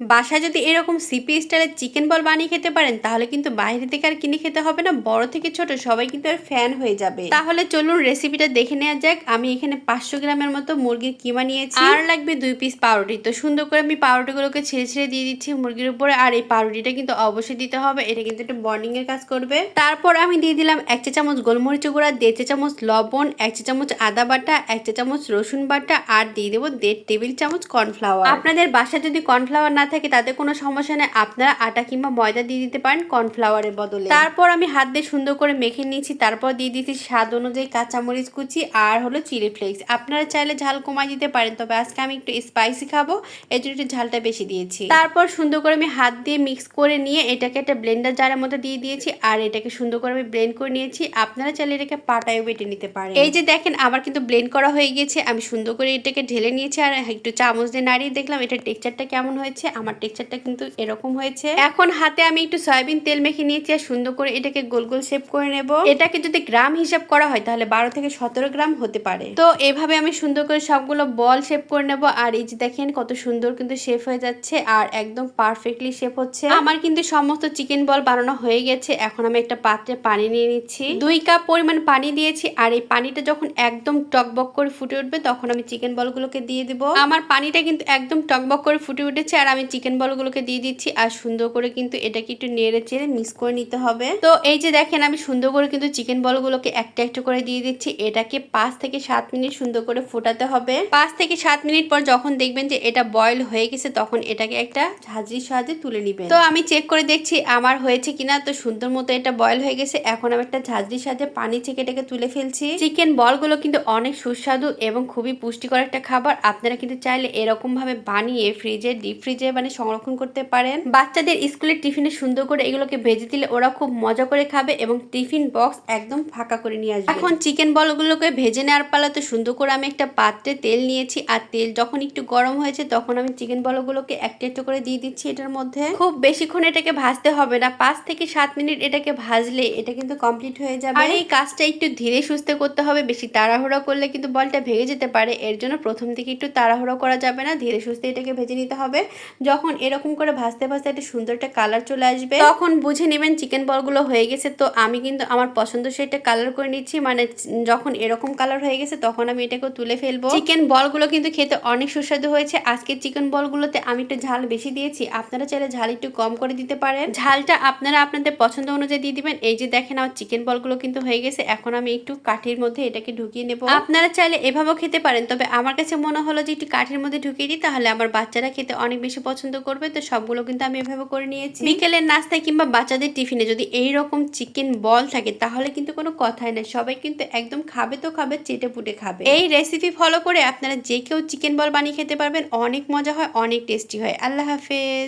বাসায় যদি এরকম সিপি স্টাইলের চিকেন বল বানিয়ে খেতে পারেন, তাহলে কিন্তু বাইরে থেকে আর কিনে খেতে হবে না, বড় থেকে ছোট, সবাই কিন্তু আর ফ্যান হয়ে যাবে। তাহলে চলুন রেসিপিটা দেখে নেওয়া যাক। আমি এখানে পাঁচশো গ্রামের মতো মুরগির কিমা নিয়েছি। আর লাগবে দুই পিস পাউরুটি। তো সুন্দর করে আমি পাউরুটিগুলোকে ছেড়ে ছেড়ে দিয়ে দিচ্ছি মুরগির উপরে, আর এই পাউরুটিটা কিন্তু অবশ্যই দিতে হবে। এটা কিন্তু একটু বন্ডিং এর কাজ করবে। তারপর আমি দিয়ে দিলাম এক চা চামচ গোলমরিচ গুঁড়া, দেড় চা চামচ লবণ, এক চা চামচ আদা বাটা, এক চা চামচ রসুন বাটা, আর দিয়ে দেবো দেড় টেবিল চামচ কর্নফ্লাওয়ার আপনাদের বাসায় যদি কর্নফ্লাওয়ার না থাকে তাতে কোনো সমস্যা নেই। আপনারা আটা কিংবা ময়দা দিয়ে দিতে পারেন কর্নফ্লাওয়ারের বদলে। তারপর আমি হাত দিয়ে সুন্দর করে মেখে নিয়েছি। তারপর দিয়ে দিয়েছি স্বাদ অনুযায়ী কাঁচামরিচ কুচি আর হলো চিলি ফ্লেক্স। আপনারা চাইলে ঝাল কমাই দিতে পারেন, তবে আজকে আমি একটু স্পাইসি খাব এই জন্য একটু ঝালটা বেশি দিয়েছি। তারপর সুন্দর করে আমি হাত দিয়ে মিক্স করে নিয়ে এটাকে একটা ব্লেন্ডার জারের মধ্যে দিয়ে দিয়েছি আর এটাকে সুন্দর করে আমি ব্লেন্ড করে নিয়েছি। আপনারা চাইলে এটাকে পাটায়ও বেটে নিতে পারেন। এই যে দেখেন, আমার কিন্তু ব্লেন্ড করা হয়ে গিয়েছে। আমি সুন্দর করে এটাকে ঢেলে নিয়েছি আর একটু চামচ দিয়ে নাড়িয়ে দেখলাম এটা টেক্সচারটা কেমন হয়েছে। আমার টেক্সচারটা কিন্তু এরকম হয়েছে। এখন হাতে আমি একটু সয়াবিন তেল মেখে নিয়েছি আর সুন্দর করে এটাকে গোল গোল শেপ করে নেব। এটাকে যদি গ্রাম হিসাব করা হয় তাহলে বারো থেকে সতেরো গ্রাম হতে পারে। তো এভাবে আমি সুন্দর করে সবগুলো বল শেপ করে নেব আর এই যে দেখেন কত সুন্দর কিন্তু শেপ হয়ে যাচ্ছে আর একদম পারফেক্টলি শেপ হচ্ছে। আমার কিন্তু সমস্ত চিকেন বল বানানো হয়ে গেছে। এখন আমি একটা পাত্রে পানি নিয়ে নিচ্ছি। দুই কাপ পরিমাণ পানি দিয়েছি আর এই পানিটা যখন একদম টকবক করে ফুটে উঠবে তখন আমি চিকেন বলগুলোকে দিয়ে দিব। আমার পানিটা কিন্তু একদম টকবক করে ফুটে উঠেছে আর আমি চিকেন বলগুলোকে দিয়ে দিচ্ছি আর সুন্দর করে কিন্তু এটাকে একটু নেড়ে চেড়ে মিক্স করে নিতে হবে। তো এই যে দেখেন আমি সুন্দর করে কিন্তু চিকেন বলগুলোকে একটা একটা করে দিয়ে দিচ্ছি। এটাকে পাঁচ থেকে সাত মিনিট সুন্দর করে ফোটাতে হবে। পাঁচ থেকে সাত মিনিট পর যখন দেখবেন যে এটা বয়ল হয়ে গেছে, তখন এটাকে একটা ঝাঁঝরির সাহায্যে তুলে নিবেন। তো আমি চেক করে দেখছি আমার হয়েছে কিনা। তো সুন্দর মতো এটা বয়ল হয়ে গেছে। এখন আমি একটা ঝাঁঝরির সাহায্যে পানি থেকে এটাকে তুলে ফেলছি। চিকেন বলগুলো কিন্তু অনেক সুস্বাদু এবং খুবই পুষ্টিকর একটা খাবার। আপনারা কিন্তু চাইলে এরকম ভাবে বানিয়ে ফ্রিজে ডিপ ফ্রিজে মানে সংরক্ষণ করতে পারেন। বাচ্চাদের স্কুলের টিফিনে সুন্দর করে এগুলোকে ভেজে দিলে ওরা খুব মজা করে খাবে এবং টিফিন বক্স একদম ফাঁকা করে নিয়ে আসবে। এখন চিকেন বলগুলোকে ভেজে নেওয়ার পালা তো সুন্দর করে আমি একটা পাত্রে তেল নিয়েছি আর তেল যখন একটু গরম হয়েছে তখন আমি চিকেন বলগুলোকে একটা একটা করে দিয়ে দিচ্ছি এটার মধ্যে। খুব বেশিক্ষণ এটাকে ভাজতে হবে না, পাঁচ থেকে সাত মিনিট এটাকে ভাজলে এটা কিন্তু কমপ্লিট হয়ে যাবে। আর এই কাজটা একটু ধীরে সুস্থে করতে হবে, বেশি তাড়াহুড়া করলে কিন্তু বলটা ভেঙে যেতে পারে। এর জন্য প্রথম থেকে একটু তাড়াহুড়া করা যাবে না, ধীরে সুস্থে এটাকে ভেজে নিতে হবে। যখন এরকম করে ভাজতে ভাজতে একটা সুন্দর একটা কালার চলে আসবে, তখন বুঝে নেবেন চিকেন বলগুলো হয়ে গেছে। তো আমি কিন্তু আমার পছন্দ সেটা কালার করে নিচ্ছি। মানে যখন এরকম কালার হয়ে গেছে, তখন আমি এটাকে তুলে ফেলব। চিকেন বলগুলো কিন্তু খেতে অনেক সুস্বাদু হয়েছে। আজকের চিকেন বলগুলোতে আমি একটু ঝাল বেশি দিয়েছি। আপনারা চাইলে ঝাল একটু কম করে দিতে পারেন। ঝালটা আপনারা আপনাদের পছন্দ অনুযায়ী দিয়ে দিবেন। এই যে দেখেন আমার চিকেন বলগুলো কিন্তু হয়ে গেছে। এখন আমি একটু কাঠির মধ্যে এটাকে ঢুকিয়ে নেব। আপনারা চাইলে এভাবেও খেতে পারেন। তবে আমার কাছে মনে হলো যে একটু কাঠির মধ্যে ঢুকিয়ে দিই, তাহলে আমার বাচ্চারা খেতে অনেক বেশি পছন্দ করবে তো সবগুলো কিন্তু আমি এভাবে করে নিয়েছি। বিকেলের নাস্তায় কিংবা বাচ্চাদের টিফিনে যদি এই রকম চিকেন বল থাকে তাহলে কিন্তু কোনো কথাই না সবাই কিন্তু একদম খাবে তো খাবে চেটে পুটে খাবে। এই রেসিপি ফলো করে আপনারা যে কেউ চিকেন বল বানিয়ে খেতে পারবেন। অনেক মজা হয় অনেক টেস্টি হয়। আল্লাহ হাফেজ।